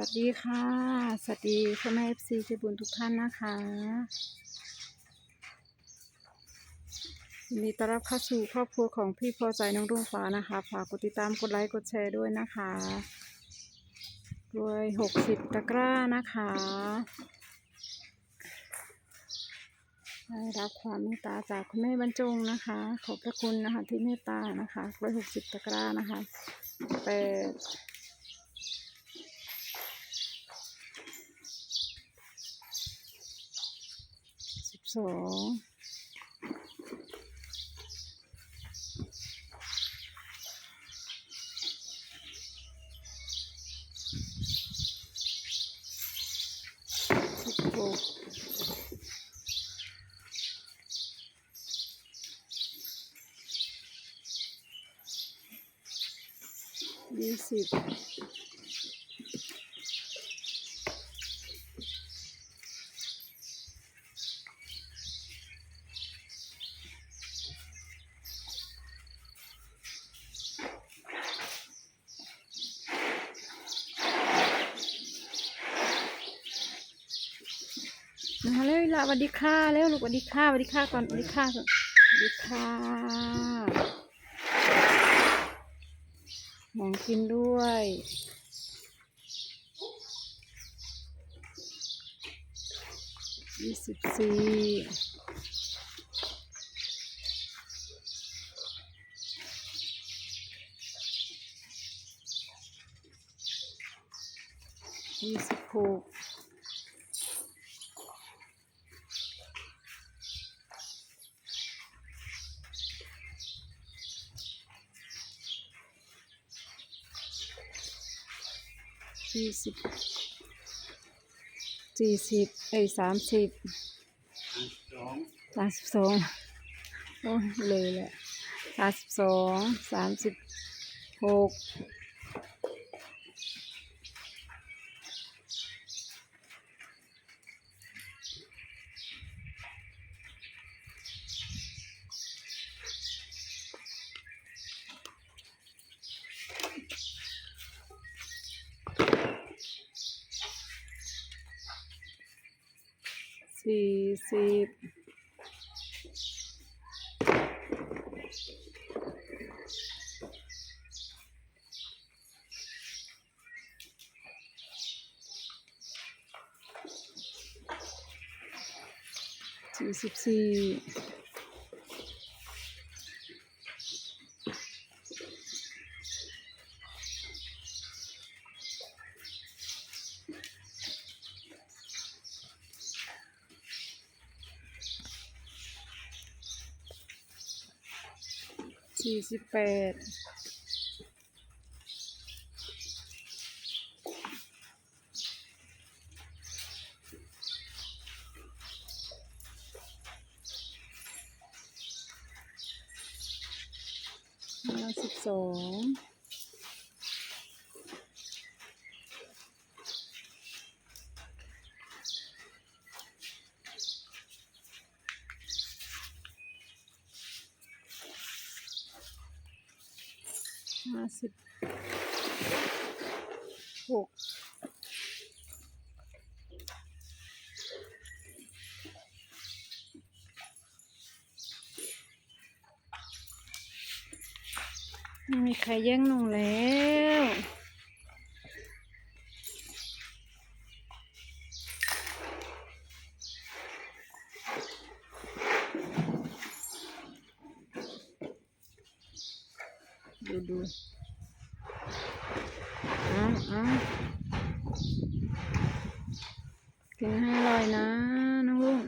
วัสดีค่ะ สวัสดีพ่อแม่เอฟซีใจบุญทุกท่านนะคะยินดีต้อนรับเข้าสู่ครอบครัวของพี่พอใจน้องรุ่งฟ้านะคะฝากกดติดตามกดไลค์กดแชร์ด้วยนะคะรวยหกสิบตะกร้านะคะได้รับความเมตตาจากคุณแม่บรรจงนะคะ ขอบพระคุณนะคะที่เมตตานะคะรวยหกสิบตะกร้านะคะแปด สิบสองสิบหกยี่สิบนะคะเร็ว ละสวัสดีค่ะเร็วลูกสวัสดีค่ะสวัสดีค่ะก่อนสวัสดีค่ะสวัสดีค่ะมองกินด้วยยี่สิบสี่ยี่สิบหก สี่สิบสี่สิบเอ้ยสามสิบสองสามสิบสองโอ้ยเลยแหละสามสิบสองสามสิบหก สี่สิบสี่สิบสี่ สี่สิบแปดห้าสิบสอง ห้าสิบหกไม่มีใครแย่งหนูแล้ว ดูดูอ้าเอ้ากินให้อร่อยนะน้องลุง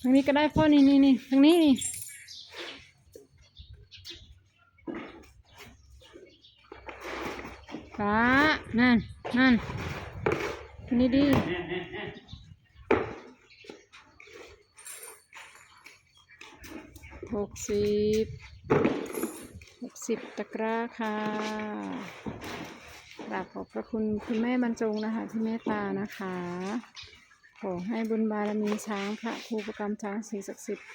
ทางนี้ก็ได้พ่อนี่นี่นี่ทางนี้นี่ ฟ้านั่นนั่นนี่ดีหกสิบหกสิบตะกร้าค่ะกราบขอบพระคุณคุณแม่บรรจงนะคะ ที่เมตตานะคะ ขอให้บุญบารมีช้างพระครูประกรรมช้างสิ่งศักดิ์สิทธิ์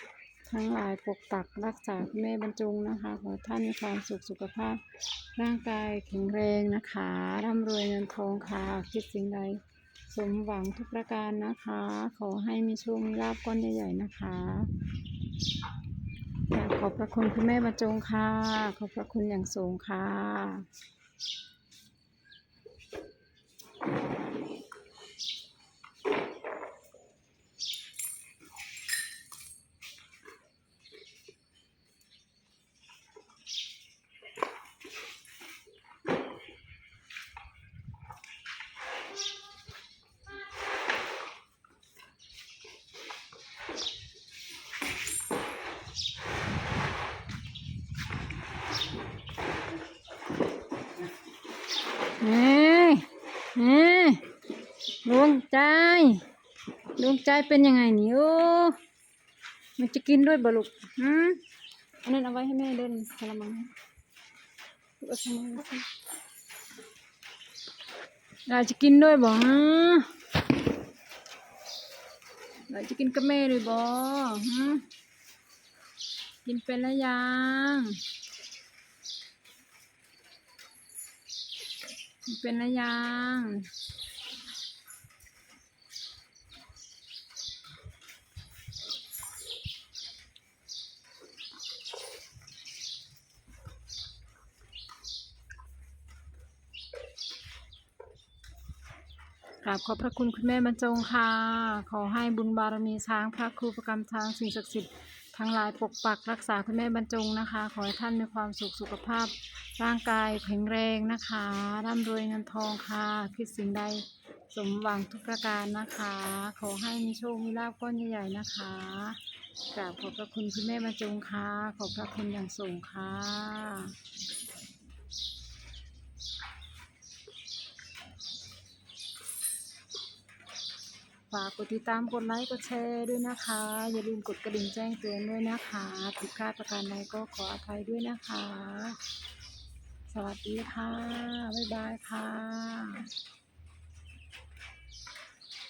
ทั้งหลายปกปักรักษาคุณแม่บรรจงนะคะ ขอท่านมีความสุขสุขภาพ ร่างกายแข็งแรงนะคะ ร่ำรวยเงินทองค่ะ คิดสิ่งใด สมหวังทุกประการนะคะ ขอให้มีโชคมีลาบก้อนใหญ่ๆนะคะขอบพระคุณคุณแม่บรรจงค่ะ ขอบพระคุณอย่างสูงค่ะ เฮ้ยเฮ้ย ดวงใจดวงใจเป็นยังไงนี่โอ้มันจะกินด้วยบลุกหืมอันนั้นเอาไว้ให้แม่เดินกระมังเราจะกินด้วยบ่เราจะกินกับแม่ด้วยบ่กินเป็นแล้วยังเป็นระยัง กราบขอบพระคุณคุณแม่บรรจงค่ะ ขอให้บุญบารมีช้างพระครูประกรรมช้างสิ่งศักดิ์สิทธิ์ทั้งหลายปกปักรักษาคุณแม่บรรจงนะคะ ขอให้ท่านมีความสุขสุขภาพ ร่างกายแข็งแรงนะคะร่ำรวยเงินทองค่ะคิดสิ่งใดสมหวังทุกประการนะคะ ขอให้มีโชคมีลาภก้อนใหญ่ๆนะคะกราบขอบพระคุณคุณแม่บรรจงค่ะ ขอบพระคุณอย่างสูงค่ะ ฝากกดติดตามกดไลค์กดแชร์ด้วยนะคะ อย่าลืมกดกระดิ่งแจ้งเตือนด้วยนะคะผิดพลาดประการใดก็ขออภัยด้วยนะคะ สวัสดีค่ะ บ๊ายบายค่ะ